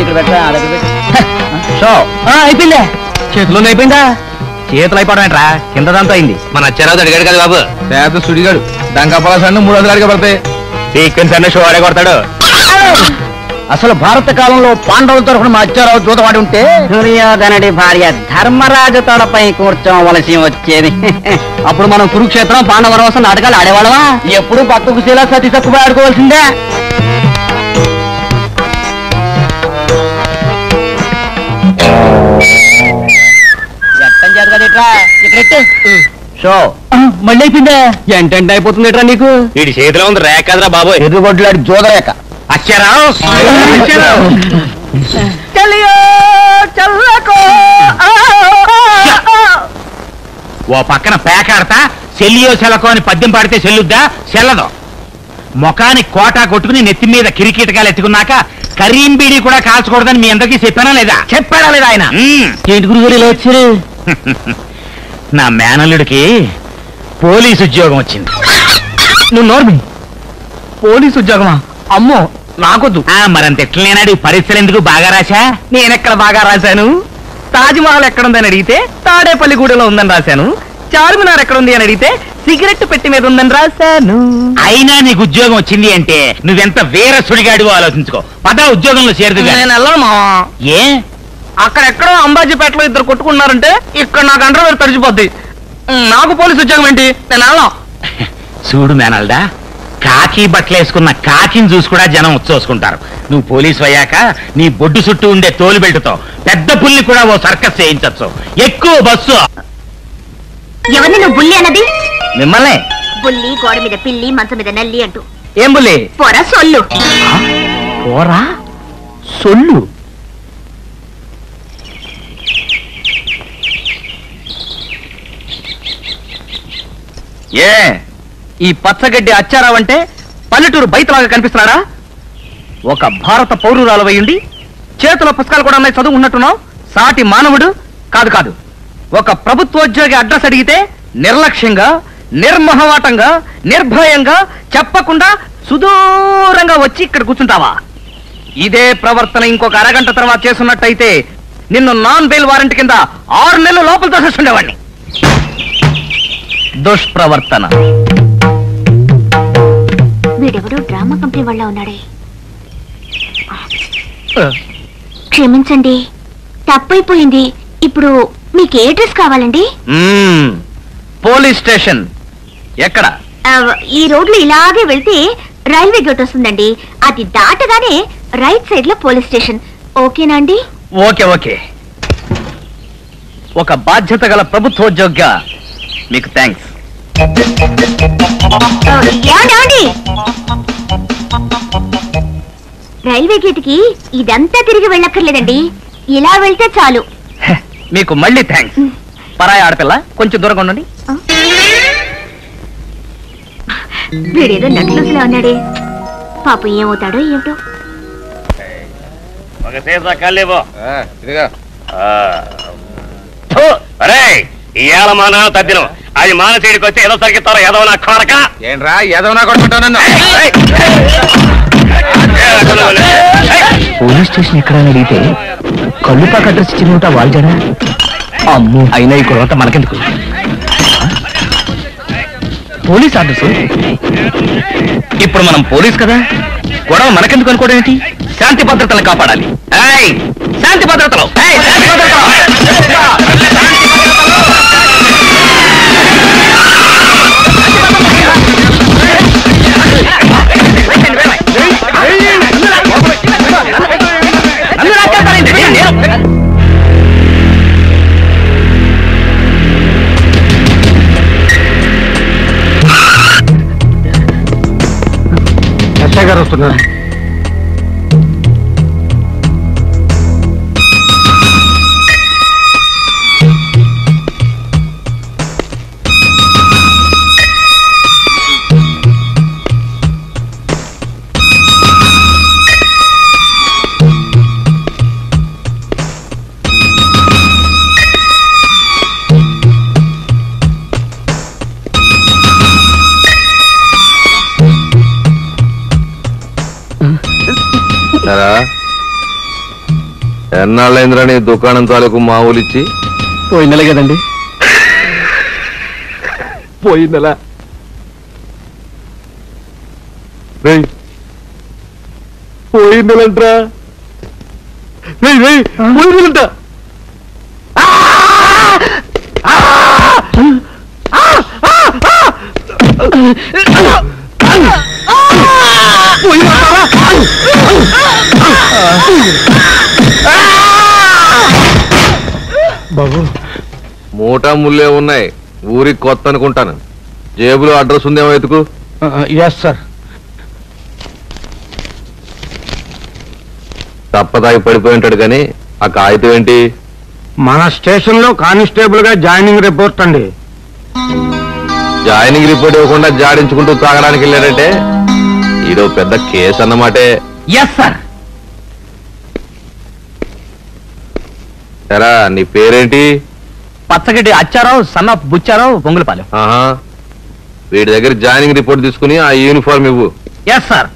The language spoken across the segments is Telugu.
ఇక్కడ పెట్టా ఆ దగ్గర పెట్టు షో. అయిపోయిందా. చేతిలో అయిపోయిందా? చేతులు అయిపోవడం ఏంట్రా కిందదంతా అయింది. మన అచ్చారావు అడిగాడు కదా బాబు. పేద సుడిగాడు. పలాసండు మూడు వందల అడిగి పడతాయి. సీక్వెన్స్ అన్న షో ఆడే కొడతాడు. అసలు భారత కాలంలో పాండవుల తరఫున మా అచ్చారావు దూతవాడి ఉంటే దుర్యోధనుడి భార్య ధర్మరాజు తోడపై కూర్చోవలసి వచ్చేది. అప్పుడు మనం కురుక్షేత్రం పాండవనవసం నాటకాలు ఆడేవాళ్ళమా? ఎప్పుడు పక్కకు శీలా సతీ తక్కువ ఆడుకోవాల్సిందే. చేత కదట్రా ఇక్కడ షో. మళ్ళీ అయిపోయిందా ఎంటెంట్ అయిపోతుంది ఎట్రా నీకు? వీడి చేతిలో ఉంది రేఖ కదరా బాబు ఎర్రగొడ్లాడి జోదరేక అచ్చారావు. ఓ పక్కన పేకాడతా సెల్లియో సెలకో అని పద్యం పాడితే సెల్లుద్దా? సెల్లదు. ముఖానికి కోటా కొట్టుకుని నెత్తి మీద కిరికీటకాలు ఎత్తుకున్నాక కరీం బీడీ కూడా కాల్చకూడదని మీ అందరికీ చెప్పానా లేదా? చెప్పాడా లేదా ఆయన. ఏంటి గురుగారు ఇలా వచ్చారు? నా మేనల్లుడికి పోలీసు ఉద్యోగం వచ్చింది. నువ్వు నోర్మి పోలీసు ఉద్యోగమా? అమ్మో నాకొద్దు. ఆ మరంత ఎట్లనేనాడు? పరీక్షలు ఎందుకు బాగా రాశా? నేనెక్కడ బాగా రాశాను? తాజ్మహల్ ఎక్కడుందని అడిగితే తాడేపల్లిగూడెలో ఉందని రాశాను. చార్మినార్ ఎక్కడుంది అని అడిగితే సిగరెట్ పెట్టి మీద ఉందని రాశాను. అయినా నీకు ఉద్యోగం వచ్చింది అంటే నువ్వెంత వేర సుడిగాడివో ఆలోచించుకో. పద ఉద్యోగంలో చేరదు నేను వెళ్ళను మావా. ఏ? అక్కడెక్కడో అంబాజీపేటలో ఇద్దరు కొట్టుకున్నారంటే ఇక్కడ నాకు అండర్వేర్ తడిచిపోద్ది. నాకు పోలీసు ఉద్యోగం ఏంటి? నేను వెళ్ళను. చూడు మేనల్డా కాకి బట్టలు వేసుకున్న కాకిని చూసి కూడా జనం ఉచ్చోసుకుంటారు. నువ్వు పోలీసు అయ్యాక నీ బొడ్డు చుట్టూ ఉండే తోలు బెల్టుతో పెద్ద పుల్లి కూడా ఓ సర్కస్ చేయించచ్చు. ఎక్కువ బస్సు. ఎవరిని నువ్వు బుల్లి అన్నది? మిమ్మల్ని. బుల్లి గోడ మీద పిల్లి మంచం మీద నల్లి అంటూ. ఏం బుల్లి? పొర సొల్లు. పోరా? సొల్లు? ఏ? ఈ పచ్చగడ్డి అచ్చారావంటే పల్లెటూరు బయటలాగా కనిపిస్తున్నాడా? ఒక భారత పౌరురాలు అయ్యుండి చేతుల పుస్తకాలు కూడా ఉన్నాయి చదువు ఉన్నట్టున్నావు? సాటి మానవుడు? కాదు కాదు. ఒక ప్రభుత్వోద్యోగి అడ్రస్ అడిగితే నిర్లక్ష్యంగా నిర్మహవాటంగా నిర్భయంగా చెప్పకుండా సుదూరంగా వచ్చి ఇక్కడ కూర్చుంటావా? ఇదే ప్రవర్తన ఇంకొక అరగంట తర్వాత చేస్తున్నట్టయితే నిన్ను నాన్ బెయిల్ వారెంట్ కింద ఆరు నెలలు లోపల తోసేస్తుండేవాడిని దుష్ప్రవర్తన. వీడెవడో డ్రామా కంపెనీ వాళ్ళ ఉన్నాడే. క్షమించండి తప్పైపోయింది. ఇప్పుడు మీకు ఏ డ్రెస్ కావాలండి? మ్మ్. Police station. ఎక్కడ? ఆ, ఈ రోడ్లు ఇలాగే వెళ్తే రైల్వే గేట్ వస్తుందండి. అది దాటగానే రైట్ సైడ్లో పోలీస్ స్టేషన్. ఓకేనా అండి? Okay okay. ఒక బాధ్యత గల ప్రభుత్వోద్యోగిగా మీకు థ్యాంక్స్? రైల్వే గేట్కి ఇదంతా తిరిగి వెళ్ళక్కర్లేదండి. ఇలా వెళ్తే చాలు. మీకు మళ్ళీ థ్యాంక్స్ పరాయి ఆడపిల్ల కొంచెం దూరంగా ఉండండి. వీడేదో నట్లుసులా ఉన్నాడే. పాపం ఏమవుతాడో ఏమిటో. ఒక సీసా కల్లేబో ఇదిగా. అరే ఇవాళ మాన తద్దినం. అది మానసీడికి వచ్చి ఏదో సరిగిస్తారో ఏదో నా కొడక. ఏంట్రా ఏదో నా నన్ను. పోలీస్ స్టేషన్ ఎక్కడ అడిగితే కళ్ళుపాక అడ్రస్ ఇచ్చిన ఉంటా వాళ్ళజనా అమ్ము! అయినా ఈ గొడవ మనకెందుకు? Police address? ఇప్పుడు మనం పోలీస్ కదా? గొడవ మనకెందుకు అనుకోవడం ఏంటి? శాంతి భద్రతలు కాపాడాలి. ఏయ్, శాంతి భద్రతలు! ఏయ్, శాంతి భద్రతలు! ఎస్ఐ గారు అనుకుంటున్నారా ఎన్నాళ్ళైందిరా నీ దుకాణం తాలూకు మామూలిచ్చి పోయి నెల కదండి. పోయిన నెల. పోయిన నెలంట్రా పోయిన Ah! బాబు. మూటా ముల్లే ఉన్నాయి. ఊరికి కొత్త అనుకుంటాను. జేబులో అడ్రస్ ఉందేమో ఎతుకు ఎస్ సార్ తప్పదాగి పడిపోయి ఉంటాడు కానీ ఆ కాగితం ఏంటి? మన స్టేషన్లో కానిస్టేబుల్గా జాయినింగ్ రిపోర్ట్ అండి. జాయినింగ్ రిపోర్ట్ ఇవ్వకుండా జాడించుకుంటూ తాగడానికి వెళ్ళాడంటే ఇదో పెద్ద కేసు అన్నమాటే ఎస్ సార్ ఎరా నీ పేరేంటి? పచ్చగడ్డి అచ్చారావు సన్న బుచ్చారావు పొంగులపాలెం ఆహా. వీడి దగ్గర జాయినింగ్ రిపోర్ట్ తీసుకుని ఆ యూనిఫామ్ ఇవ్వు. ఎస్ సార్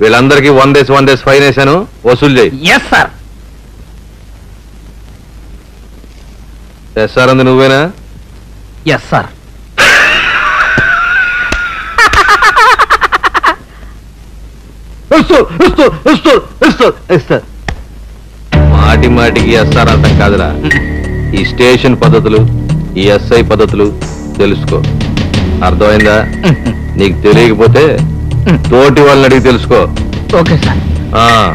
వీళ్ళందరికీ వందేసి వందేసి ఫైన్ వేసాను. వసూలు చేయి. ఎస్ సార్ ఎస్ఆర్ అంది నువ్వేనా? ఎస్ సార్ మాటి మాటికి ఎస్ఆర్ అర్థం కాదురా. ఈ స్టేషన్ పద్ధతులు ఈ ఎస్ఐ పద్ధతులు తెలుసుకో. అర్థమైందా? నీకు తెలియకపోతే తోటి వాళ్ళని అడిగి తెలుసుకో. Okay sir. ఆ.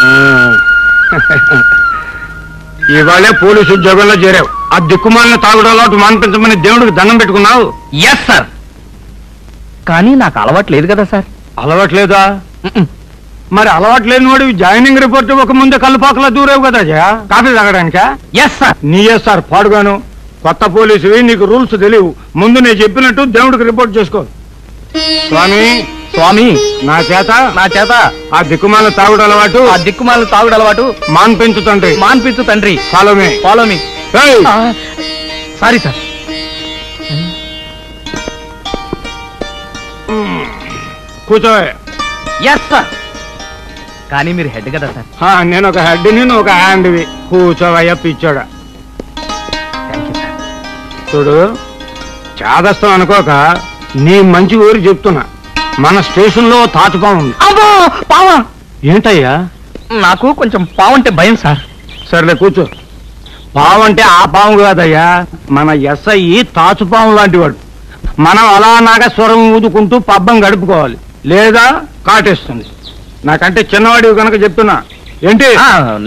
ఇవాళే పోలీసు ఉద్యోగంలో చేరావు. ఆ దిక్కుమాలిన తాగుడు అలవాటు మానిపించమని దేవుడికి దండం పెట్టుకున్నావు? ఎస్ సార్ కానీ నాకు అలవాటు లేదు కదా సార్. అలవాట్లేదా మరి అలవాటు లేని వాడు జాయినింగ్ రిపోర్ట్ ఒక ముందే కల్లుపాకలా దూరేవు కదా జయ? కాఫీ తాగడానికా? ఎస్ సార్ నీయే సార్ పాడుగాను. కొత్త పోలీసువి నీకు రూల్స్ తెలియవు. ముందు నేను చెప్పినట్టు దేవుడికి రిపోర్ట్ చేసుకో. స్వామి స్వామి నా చేత నా చేత ఆ దిక్కుమాల తాగుడు అలవాటు ఆ దిక్కుమాల తాగుడు అలవాటు మాన్పించుతండ్రి మాన్పించు తండ్రి. Follow me follow me! Sorry sir కూర్చో ఎస్ సార్ కానీ మీరు హెడ్ కదా సార్. ఆ, నేను ఒక హెడ్ని నువ్వు ఒక హ్యాండ్వి కూర్చోవయ్యా పిచ్చోడా. థ్యాంక్ యూ సార్ చూడు చాదస్తం అనుకోక నీ మంచి ఊరు చెప్తున్నా. మన స్టేషన్లో తాచుపాము ఉంది. అబ్బో పావా! ఏంటయ్యా? నాకు కొంచెం పావంటే భయం సార్. సర్లే కూర్చో. పాము అంటే ఆ పాము కాదయ్యా మన ఎస్ఐ తాచుపాము లాంటి వాడు మనం అలా నాగస్వరం ఊదుకుంటూ పబ్బం గడుపుకోవాలి. లేదా కాటేస్తుంది. నాకంటే చిన్నవాడివి కనుక చెప్తున్నా. ఏంటి?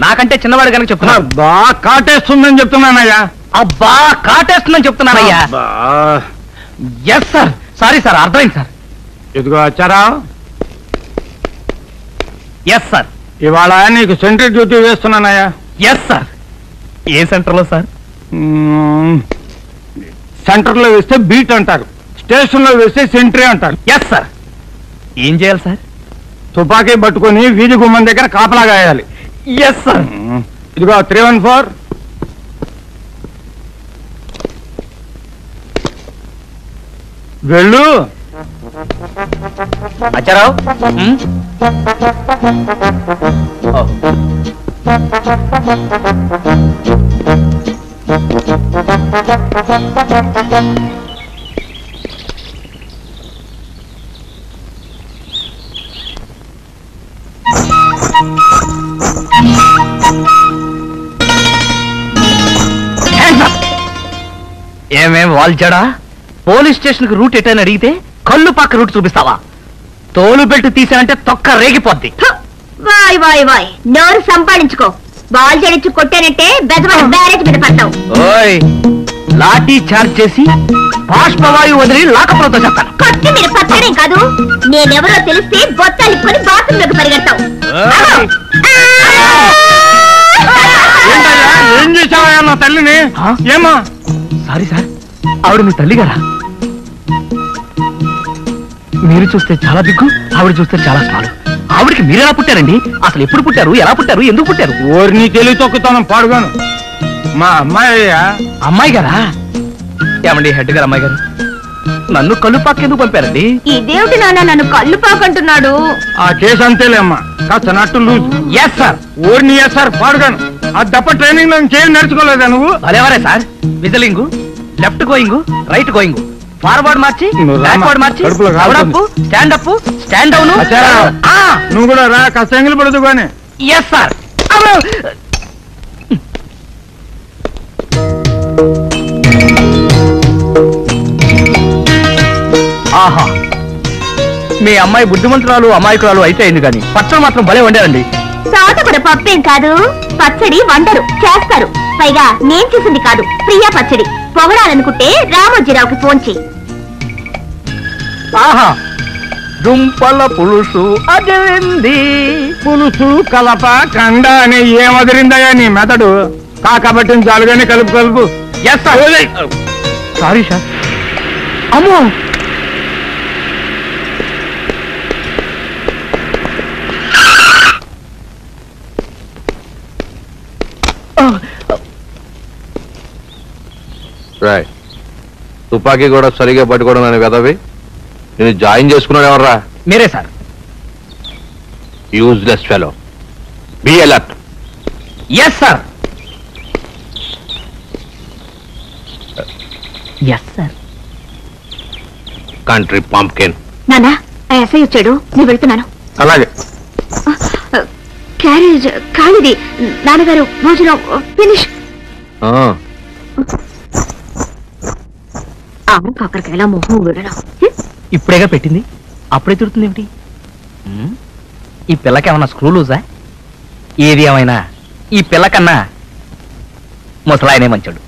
నాకంటే చిన్నవాడు కనుక చెప్తున్నా. బా కాటేస్తుందని చెప్తున్నానయ్యా. అబ్బా కాటేస్తుందని చెప్తున్నానయ్యా. ఎస్ సార్ సారీ సార్ అర్థమైంది సార్ ఇదిగో వచ్చారా ఎస్ సార్ ఇవాళ నీకు సెంట్రీ డ్యూటీ వేస్తున్నానయ్యా. ఎస్ సార్ ఏ సెంటర్లో సార్. సెంటర్లో వేస్తే బీట్ అంటారు. స్టేషన్లో వేస్తే సెంట్రీ అంటారు. ఎస్ సార్ ఏం చేయాలి సార్ తుపాకీ పట్టుకొని వీధి గుమ్మం దగ్గర కాపలా గాయాలి ఎస్ సార్ మ్మ్. ఇదిగో త్రీ వన్ ఫోర్ వెళ్ళు అచ్చారావు ఉమ్? ఓ. ఏమేం వాల్చాడా? పోలీస్ స్టేషన్కి రూట్ ఎటని అడిగితే కళ్ళు పక్క రూట్ చూపిస్తావా? తోలు బెల్ట్ తీసానంటే తొక్క రేగిపోద్ది! వాయ్ వాయ్ వాయ్. నోరు సంపాదించుకో. బాల్ జడించి కొట్టానంటే బెదవాడి బ్యారేజ్ మీద పడతావు. ఓయ్! లాఠీ చార్జ్ చేసి బాష్పవాయు వదిలి లాకపోతే చెప్తాను కొట్టి మీరు పచ్చడేం కాదు. నేనెవరో తెలిస్తే బొత్తాలిప్పుకొని బాత్రూంలోకి పరిగెడతావు. ఏయ్! ఏంటయ్యా? ఏం నా తల్లిని? ఏమా? Sorry sir. ఆవిడ మీ తల్లి గారా మీరు చూస్తే చాలా దిగ్గు ఆవిడ చూస్తే చాలా స్మాలు ఆవిడకి మీరు ఎలా పుట్టారండి? అసలు ఎప్పుడు పుట్టారు? ఎలా పుట్టారు? ఎందుకు పుట్టారు? ఓరిని తెలివి తొక్కుతాను పాడుగాను. మా అమ్మాయి అమ్మాయి గారా? ఏమండి హెడ్ గారు అమ్మాయి గారు? నన్ను కలుపాకెందుకు పంపారండి? ఇదేమిటి నాన్న నన్ను కళ్ళు పాకంటున్నాడు? ఆ కేసు అంతేలేమ్మా కాస్త నట్టు లూజ్. ఎస్ సార్ ఓడిని ఎస్ సార్ పాడుగాను. ఆ దప్ప ట్రైనింగ్లో ఇంకేం నేర్చుకోలేదా నువ్వు? భలేవరే sir whistling. Left going right going. Forward march. Backward march. Up stand up stand down? నువ్వు కూడా రా కాస్త ఎంగిలి పడదు కానీ ఎస్ సార్ ఆహా. మీ అమ్మాయి బుద్ధిమంతురాలు అమాయకురాలు అయితే అయింది కానీ పచ్చడి మాత్రం భలే వండారండి. తోటకూర పప్పేం కాదు. పచ్చడి వండరు చేస్తారు. పైగా నేను చేసింది కాదు. ప్రియా పచ్చడి. పొగడాలనుకుంటే రామోజీరావుకి ఫోన్ చెయ్యి ఆహా దుంపల పులుసు అదిరింది. పులుసు కలప కండ అని ఏం వదిలిందయ్యా నీ మెదడు? కాకబట్టిన చాలుగానే కలుపు కలుపు. ఎస్ సారీ సార్ అమ్మో! రాయ్ తుపాకీ కూడా సరిగా పట్టుకోవడం అనే కదవి నేను జాయిన్ చేసుకున్నాడు ఎవర్రా మీరే sir. Useless fellow be alert yes sir yes sir country pumpkin నానా ఆ ఎస్ఐ వచ్చాడు. నేను వెళ్తున్నాను. అలాగే. క్యారేజ్ ఖాళీది నాన్నగారు భోజనం ఫినిష్. కాకరకాయల మొహం ఇప్పుడేగా పెట్టింది? అప్పుడే తిరుగుతుంది ఏమిటి? ఈ పిల్లకి ఏమన్నా స్క్రూ లూజా? ఏది ఏమైనా? ఈ పిల్లకన్నా ముసలాయనే మంచాడు.